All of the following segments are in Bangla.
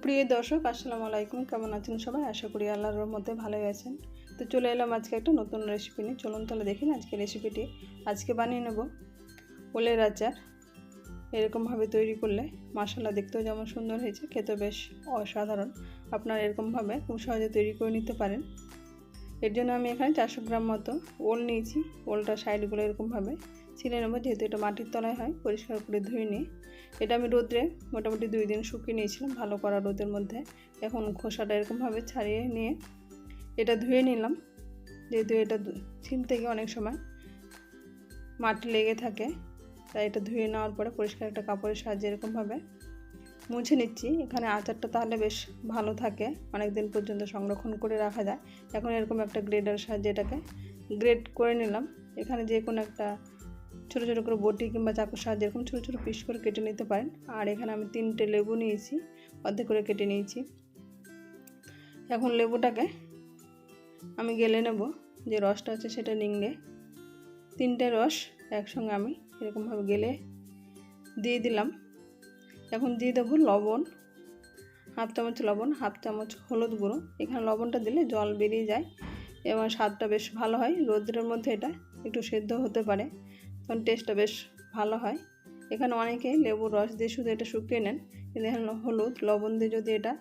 সুপ্রিয় দর্শক, আসসালামু আলাইকুম। কেমন আছেন সবাই? আশা করি আল্লাহর মধ্যে ভালোই আছেন। তো চলে এলাম আজকে একটা নতুন রেসিপি নিয়ে। চলুন তাহলে দেখি আজকে রেসিপিটি আজকে বানিয়ে নেব ওলের আচার। এরকমভাবে তৈরি করলে মশলা দেখতেও যেমন সুন্দর হয়েছে খেতে বেশ অসাধারণ। আপনারা এরকমভাবে খুব সহজে তৈরি করে নিতে পারেন। এর জন্য আমি এখানে চারশো গ্রাম মতো ওল নিয়েছি। ওলটা সাইডগুলো এরকমভাবে ছিঁড়ে নেব, যেহেতু এটা মাটির তলায় হয়, পরিষ্কার করে ধুয়ে নিই। এটা আমি রোদ্রে মোটামুটি দুই দিন শুকিয়ে নিয়েছিলাম, ভালো করা রোদের মধ্যে। এখন খোসাটা এরকমভাবে ছাড়িয়ে নিয়ে এটা ধুয়ে নিলাম। যেহেতু এটা ছিলতে গিয়ে অনেক সময় মাটি লেগে থাকে, তাই এটা ধুয়ে নেওয়ার পরে পরিষ্কার একটা কাপড়ের সাহায্যে এরকমভাবে মুছে নিচ্ছি। এখানে আচারটা তাহলে বেশ ভালো থাকে অনেক দিন পর্যন্ত সংরক্ষণ করে রাখা যায়। এখন এরকম একটা গ্রেডার সাহায্যে এটাকে গ্রেড করে নিলাম। এখানে যে কোনো একটা ছোটো ছোটো করে বটি কিংবা চাকুর সাহায্যে এরকম ছোটো ছোটো পিস করে কেটে নিতে পারেন। আর এখানে আমি তিনটে লেবু নিয়েছি, অর্ধেক করে কেটে নিয়েছি। এখন লেবুটাকে আমি গেলে নেব, যে রসটা আছে সেটা নিংড়ে। তিনটে রস একসঙ্গে আমি এরকমভাবে গেলে দিয়ে দিলাম। এখন দিয়ে দেবো লবণ, হাফ চামচ লবণ, হাফ চামচ হলুদ গুঁড়ো। এখানে লবণটা দিলে জল বেরিয়ে যায় এবং স্বাদটা বেশ ভালো হয়। রোদ্রের মধ্যে এটা একটু সেদ্ধ হতে পারে। তখন টেস্টটা বেশ ভালো হয়। এখানে অনেকে লেবুর রস দিয়ে শুধু এটা শুকিয়ে নেন, কিন্তু এখানে হলুদ, লবণ দিয়ে যদি এটা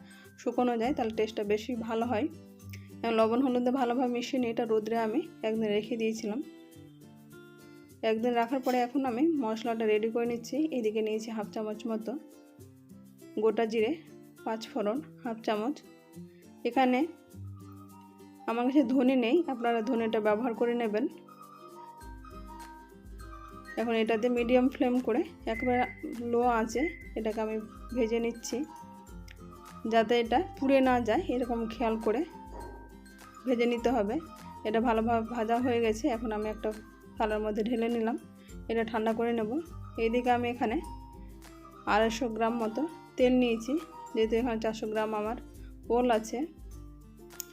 শুকোনো যায়, তাহলে টেস্টটা বেশি ভালো হয়। লবণ, হলুদে ভালোভাবে মিশিয়ে নিয়ে এটা রোদ্রে আমি একদিন রেখে দিয়েছিলাম। একদিন রাখার পরে এখন আমি মশলাটা রেডি করে নিচ্ছি। এদিকে নিয়েছি হাফ চামচ মতো গোটা জিরে, পাঁচ ফোড়ন, হাফ চামচ। এখানে আমার কাছে ধনে নেই, আপনারা ধনেটা ব্যবহার করে নেবেন। এখন এটাতে মিডিয়াম ফ্লেম করে একবারে লো আছে এটাকে আমি ভেজে নিচ্ছি। যাতে এটা পুড়ে না যায়, এরকম খেয়াল করে ভেজে নিতে হবে। এটা ভালোভাবে ভাজা হয়ে গেছে, এখন আমি একটা থালার মধ্যে ঢেলে নিলাম। এটা ঠান্ডা করে নেব। এইদিকে আমি এখানে আড়াইশো গ্রাম মতো তেল নিয়েছি। যেহেতু এখানে চারশো গ্রাম আমার ওল আছে,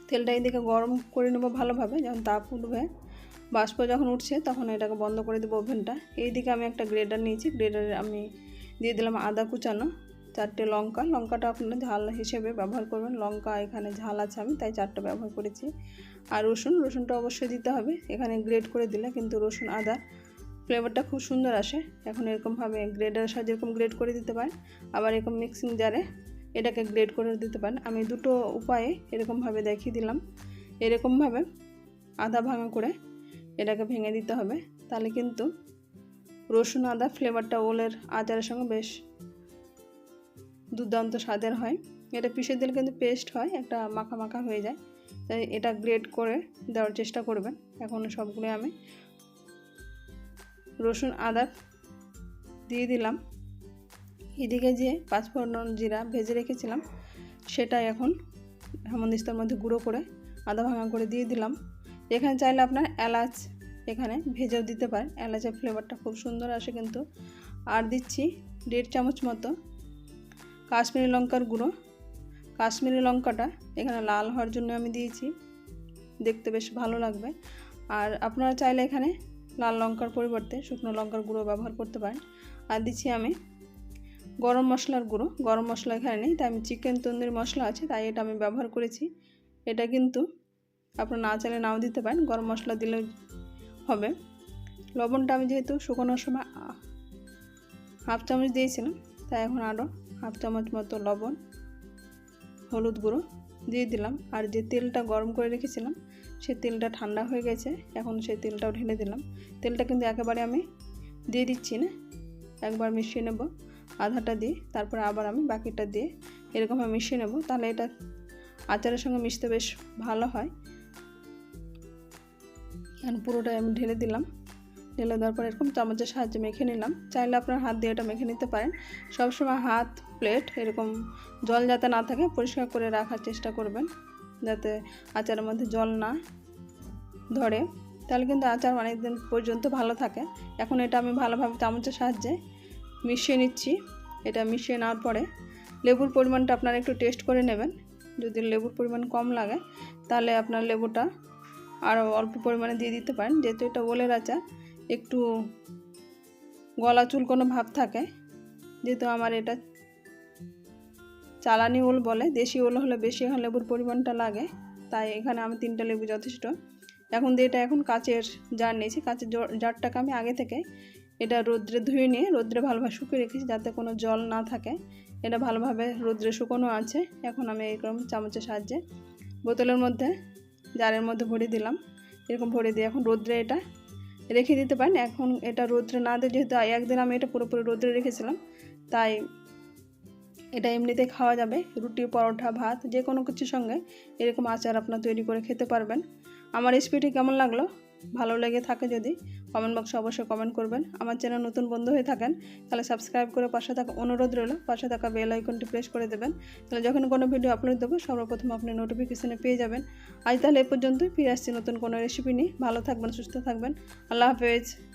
তেলটা এইদিকে গরম করে নেব ভালোভাবে, যখন তাপ উঠবে বাষ্প যখন উঠছে, তখন এটাকে বন্ধ করে দেবো ওভেনটা। এইদিকে আমি একটা গ্রেডার নিয়েছি। গ্রেডারে আমি দিয়ে দিলাম আদা কুচানো, চারটে লঙ্কা। লঙ্কাটা আপনারা ঝাল হিসেবে ব্যবহার করবেন। লঙ্কা এখানে ঝাল আছে, আমি তাই চারটে ব্যবহার করেছি। আর রসুন, রসুনটা অবশ্যই দিতে হবে। এখানে গ্রেড করে দিলে কিন্তু রসুন, আদা ফ্লেভারটা খুব সুন্দর আসে। এখন এরকমভাবে গ্রেডারের সাহায্যে এরকম গ্রেড করে দিতে পারেন। আবার এরকম মিক্সিং জারে এটাকে গ্রেড করে দিতে পারেন। আমি দুটো উপায়ে এরকমভাবে দেখিয়ে দিলাম। এরকমভাবে আদা ভাঙা করে এটাকে ভেঙে দিতে হবে। তাহলে কিন্তু রসুন, আদা ফ্লেভারটা ওলের আচারের সঙ্গে বেশ দুর্দান্ত স্বাদের হয়। এটা পিষে দিলে কিন্তু পেস্ট হয়, একটা মাখা মাখা হয়ে যায়। তাই এটা গ্রেড করে দেওয়ার চেষ্টা করবেন। এখন সবগুলো আমি রসুন, আদা দিয়ে দিলাম। এদিকে যে পাঁচফোড়ন জিরা ভেজে রেখেছিলাম, সেটা এখন হেমন্দিস্তার মধ্যে গুঁড়ো করে আদা ভাঙা করে দিয়ে দিলাম। এখানে চাইলে আপনার এলাচ এখানে ভেজেও দিতে পারেন। এলাচের ফ্লেভারটা খুব সুন্দর আসে কিন্তু। আর দিচ্ছি দেড় চামচ মতো কাশ্মীরি লঙ্কার গুঁড়ো। কাশ্মীরি লঙ্কাটা এখানে লাল হওয়ার জন্য আমি দিয়েছি। দেখতে বেশ ভালো লাগবে। আর আপনারা চাইলে এখানে লাল লঙ্কার পরিবর্তে শুকনো লঙ্কার গুঁড়ো ব্যবহার করতে পারেন। আর দিচ্ছি আমি গরম মশলার গুঁড়ো। গরম মশলা এখানে নেই, তাই আমি চিকেন তন্দুরি মশলা আছে, তাই এটা আমি ব্যবহার করেছি। এটা কিন্তু আপনার না চাইলে নাও দিতে পারেন। গরম মশলা দিলেও হবে। লবণটা আমি যেহেতু শুকোনোর সময় হাফ চামচ দিয়েছিলাম, তাই এখন আরও হাফ চামচ মতো লবণ, হলুদ গুঁড়ো দিয়ে দিলাম। আর যে তেলটা গরম করে রেখেছিলাম, সে তেলটা ঠান্ডা হয়ে গেছে। এখন সেই তেলটাও ঢেলে দিলাম। তেলটা কিন্তু একেবারে আমি দিয়ে দিচ্ছি না। একবার মিশিয়ে নেব আধাটা দিয়ে। তারপরে আবার আমি বাকিটা দিয়ে এরকমভাবে মিশিয়ে নেব। তাহলে এটা আচারের সঙ্গে মিশতে বেশ ভালো হয়। এখন পুরোটাই আমি ঢেলে দিলাম। ঢেলে দেওয়ার পর এরকম চামচের সাহায্যে মেখে নিলাম। চাইলে আপনার হাত দিয়ে এটা মেখে নিতে পারেন। সবসময় হাত, প্লেট এরকম জল যাতে না থাকে, পরিষ্কার করে রাখার চেষ্টা করবেন। যাতে আচারের মধ্যে জল না ধরে। তাহলে কিন্তু আচার অনেক দিন পর্যন্ত ভালো থাকে। এখন এটা আমি ভালোভাবে চামচের সাহায্যে মিশিয়ে নিচ্ছি। এটা মিশিয়ে নেওয়ার পরে লেবুর পরিমাণটা আপনারা একটু টেস্ট করে নেবেন। যদি লেবুর পরিমাণ কম লাগে, তাহলে আপনার লেবুটা আরও অল্প পরিমাণে দিয়ে দিতে পারেন। যেহেতু এটা ওলের আচার, একটু গলা চুল কোনো ভাব থাকে, যেহেতু আমার এটা চালানি ওল বলে, দেশি ওল হলে বেশি এখন লেবুর পরিমাণটা লাগে, তাই এখানে আমি তিনটা লেবু যথেষ্ট। এখন দিয়ে এটা এখন কাচের জার নিয়েছি, কাচের জারটাকে আমি আগে থেকে এটা রোদ্রে ধুয়ে নিয়ে, রোদ্রে ভালোভাবে শুকিয়ে রেখেছি যাতে কোনো জল না থাকে। এটা ভালোভাবে রোদ্রে শুকনো আছে, এখন আমি এরকম চামচের সাহায্যে বোতলের মধ্যে জারের মধ্যে ভরে দিলাম। এরকম ভরে দিয়ে এখন রোদ্রে এটা রেখে দিতে পারেন। এখন এটা রোদ্রে না দিয়ে যেহেতু একদিন আমি এটা পুরোপুরি রোদ্রে রেখেছিলাম, তাই এটা এমনিতে খাওয়া যাবে। রুটি, পরোটা, ভাত যে কোনো কিছুর সঙ্গে এরকম আচার আপনার তৈরি করে খেতে পারবেন। আমার রেসিপিটি কেমন লাগল? ভালো লেগে থাকে যদি কমেন্ট বক্সে অবশ্যই কমেন্ট করবেন। আমার চ্যানেল নতুন বন্ধু হয়ে থাকেন, তাহলে সাবস্ক্রাইব করে পাশে থাকা অনুরোধ রইল, পাশে থাকা বেল আইকনটি প্রেস করে দেবেন। তাহলে যখন কোনো ভিডিও আপলোড দেবো, সর্বপ্রথম আপনি নোটিফিকেশানে পেয়ে যাবেন। আজ তাহলে এ পর্যন্তই, ফিরে আসছি নতুন কোনো রেসিপি নিয়ে। ভালো থাকবেন, সুস্থ থাকবেন। আল্লাহ হাফেজ।